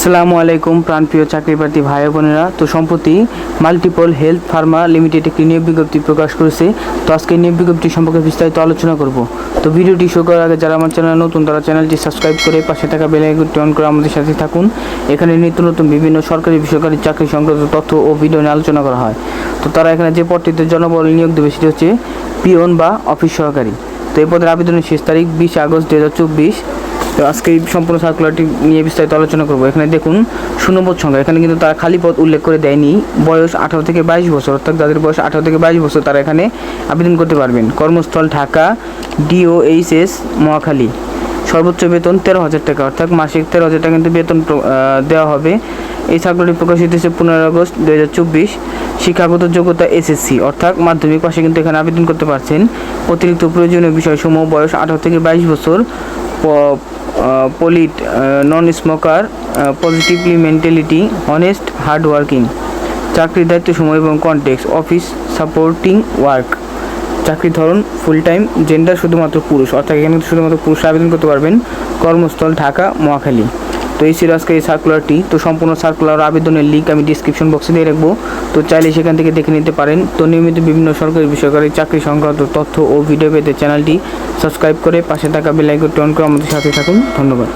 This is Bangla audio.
আসসালামু আলাইকুম, প্রাণপ্রিয় চাকরি প্রার্থী ভাই বোনেরা। তো সম্প্রতি মাল্টিপল হেলথ ফার্মা লিমিটেড একটি নিয়োগ বিজ্ঞপ্তি প্রকাশ করেছে। তো আজকে নিয়োগ বিজ্ঞপ্তি সম্পর্কে বিস্তারিত আলোচনা করব। তো ভিডিওটি শুরু করার আগে যারা আমার চ্যানেল নতুন, তারা চ্যানেলটি সাবস্ক্রাইব করে পাশে থাকা বেল অন করে আমাদের সাথে থাকুন। এখানে নিত্য নতুন বিভিন্ন সরকারি, বেসরকারি চাকরি সংক্রান্ত তথ্য ও ভিডিও নিয়ে আলোচনা করা হয়। তো তারা এখানে যে পদটিতে জনবল নিয়োগ দেবে, সেটি হচ্ছে পিওন বা অফিস সহকারী। তো এই পদের আবেদনের শেষ তারিখ বিশ আগস্ট দু হাজার চব্বিশ। তো আজকে এই সম্পূর্ণ সার্কুলারটি নিয়ে বিস্তারিত আলোচনা করব। এখানে দেখুন শূন্যপদ সংখ্যা। এখানে কিন্তু তারা খালি পদ উল্লেখ করে দেয়নি। বয়স আঠারো থেকে বাইশ বছর, অর্থাৎ যাদের বয়স আঠারো থেকে বাইশ বছর, তারা এখানে আবেদন করতে পারবেন। কর্মস্থল Dhaka D O H S Mohakhali. সর্বোচ্চ বেতন তেরো হাজার টাকা, অর্থাৎ মাসিক তেরো হাজার টাকা কিন্তু বেতন দেওয়া হবে। এই সার্কুলারটি প্রকাশিত হচ্ছে পনেরো আগস্ট দু হাজার চব্বিশ। শিক্ষাগত যোগ্যতা এসএসসি অর্থাৎ মাধ্যমিক পাশে কিন্তু এখানে আবেদন করতে পারছেন। অতিরিক্ত প্রয়োজনীয় বিষয়সমূহ, বয়স আঠারো থেকে বাইশ বছর। Polite non smoker positively mentality honest hard working চাকরির দায়িত্ব, সময় এবং কনটেক্স অফিস সাপোর্টিং ওয়ার্ক চাকরির ধরন ফুল টাইম জেন্ডার শুধুমাত্র পুরুষ। অর্থাৎ এখানে শুধুমাত্র পুরুষ আবেদন করতে পারবেন। কর্মস্থল ঢাকা, মহাখালী। তো এই ছিল আজকে এই সার্কুলারটি তো সম্পূর্ণ সার্কুলার আবেদনের লিঙ্ক আমি ডিসক্রিপশন বক্সে দিয়ে রাখব। তো চাইলে সেখান থেকে দেখে নিতে পারেন। তো নিয়মিত বিভিন্ন সরকারি বেসরকারি চাকরি সংক্রান্ত তথ্য ও ভিডিও পেতে চ্যানেলটি সাবস্ক্রাইব করে পাশে থাকা বেল আইকনটি অন করে আমাদের সাথে থাকুন। ধন্যবাদ।